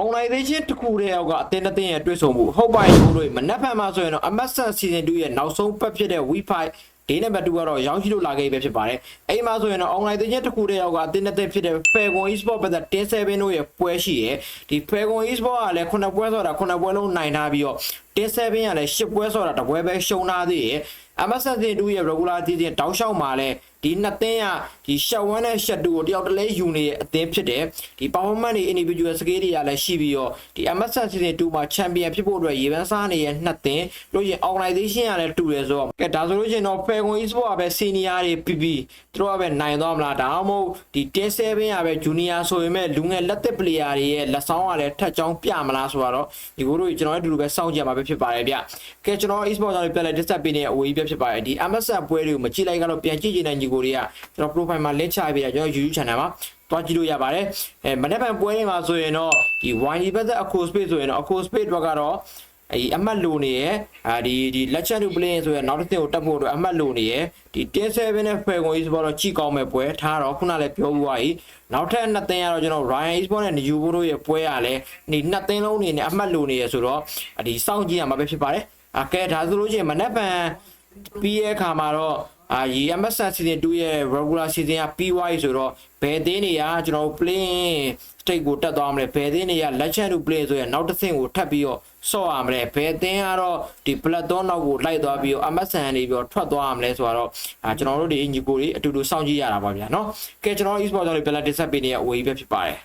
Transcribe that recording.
organization တစ်ခုတည်းရောက်ကအတင်းအတင်းရဲ့တွေ့ဆုံမှုဟုတ်ပါရဲ့တို့မနက်ဖြန်မှာဆိုရင်တော့ MSN season 2ရဲ့နောက်ဆုံးပတ်ဖြစ်တဲ့ Wi-Fi ဒေးနံပါတ်2ကတော့ရောင်းရှိလို့လာခဲ့ပြီပဲဖြစ်ပါတယ်။အဲ့မှာဆိုရင်တော့ organization တစ်ခုတည်းရောက်ကအတင်းအတင်းဖြစ်တဲ့ Falcon Esport ဘက်က107တို့ရဲ့ပွဲရှိရယ်ဒီ Falcon Esport ကလည်း9ပွဲဆိုတာ9ပွဲလုံးနိုင်ထားပြီးတော့107ကလည်း10ပွဲဆိုတာတစ်ပွဲပဲရှုံးထားသေးရယ် MSN season 2ရဲ့ regular season တောက်လျှောက်မှာလည်း ဒီနှစ်သင်းကဒီရှက်1နဲ့ရှက်2ကိုတယောက်တလဲယူနေတဲ့အသင်းဖြစ်တယ်ဒီ performance တွေ individual skill တွေကလည်းရှိပြီးတော့ဒီ MSN season 2မှာ champion ဖြစ်ဖို့အတွက်ရေပန်းစားနေတဲ့နှစ်သင်းလို့ရင် organization ကလည်းတူတယ်ဆိုတော့ကဲဒါဆိုလို့ရှိရင်တော့ Falcon Esport ကပဲ senior တွေပြီးပြီးသူတို့ကပဲနိုင်သွားမလားဒါမှမဟုတ်ဒီ107ကပဲ junior ဆိုရင်မဲ့လူငယ်လက်သက် player တွေရဲ့လက်ဆောင်ကလည်းထက်ချောင်းပြမလားဆိုတော့ဒီကိုတို့ကျွန်တော်တို့အတူတူပဲစောင့်ကြမှာပဲဖြစ်ပါတယ်ဗျကဲကျွန်တော် esport ကြောင့်ပြန်လဲ disturb ပေးနေတဲ့အဝေးကြီးပဲဖြစ်ပါတယ်ဒီ MSN ပွဲတွေကိုမကြည့်လိုက်ကတော့ပြန်ကြည့်ကြည့်နေတဲ့ညီကိုတွေကကျွန်တော် profile မှာ link ချပေးတာကျွန်တော် YouTube channel မှာတွားကြည့်လို့ရပါတယ်အဲမနေ့ကပွဲတွေမှာဆိုရင်တော့ဒီ YD ဘက်သက် Acco Space ဆိုရင်တော့ Acco Space ဘက်ကတော့အဲအမှတ်လိုနေရယ်အာဒီဒီ lecture to play ဆိုရင်နောက်တစ်သင်ကိုတက်ဖို့အတွက်အမှတ်လိုနေရယ်ဒီ107နဲ့ Falcon Esport တော့ကြည့်ကောင်းမဲ့ပွဲထားတော့ခုနလည်းပြောပြီးသွားပြီနောက်ထပ်နှစ်သင်ကတော့ကျွန်တော် Ryan Esport နဲ့ New Bodo ရဲ့ပွဲကလည်းဒီနှစ်သင်လုံးအနေနဲ့အမှတ်လိုနေရယ်ဆိုတော့ဒီစောင့်ကြည့်ရမှာပဲဖြစ်ပါတယ်အကဲဒါဆိုလို့ရှိရင်မနေ့ပန်ပြီးရဲ့အခါမှာတော့ အာဒီ MSN season 2ရဲ့ regular season ကပြီးသွားပြီဆိုတော့ဘယ်သင်းတွေကကျွန်တော်တို့ play state ကိုတက်သွားမလဲဘယ်သင်းတွေက legend to play ဆိုရင်နောက်တစ်ဆင့်ကိုထပ်ပြီးတော့ဆော့ရမလဲဘယ်သင်းကတော့ဒီ platform နောက်ကိုလိုက်သွားပြီးတော့ MSN နေပြီးတော့ထွက်သွားရမလဲဆိုတော့အာကျွန်တော်တို့ဒီညီကိုတွေအတူတူစောင့်ကြည့်ရတာပါဗျာเนาะကဲကျွန်တော် e-sport ကြောင့်ပြန်လာတင်ဆက်ပေးနေတဲ့အဝေးကြီးပဲဖြစ်ပါတယ်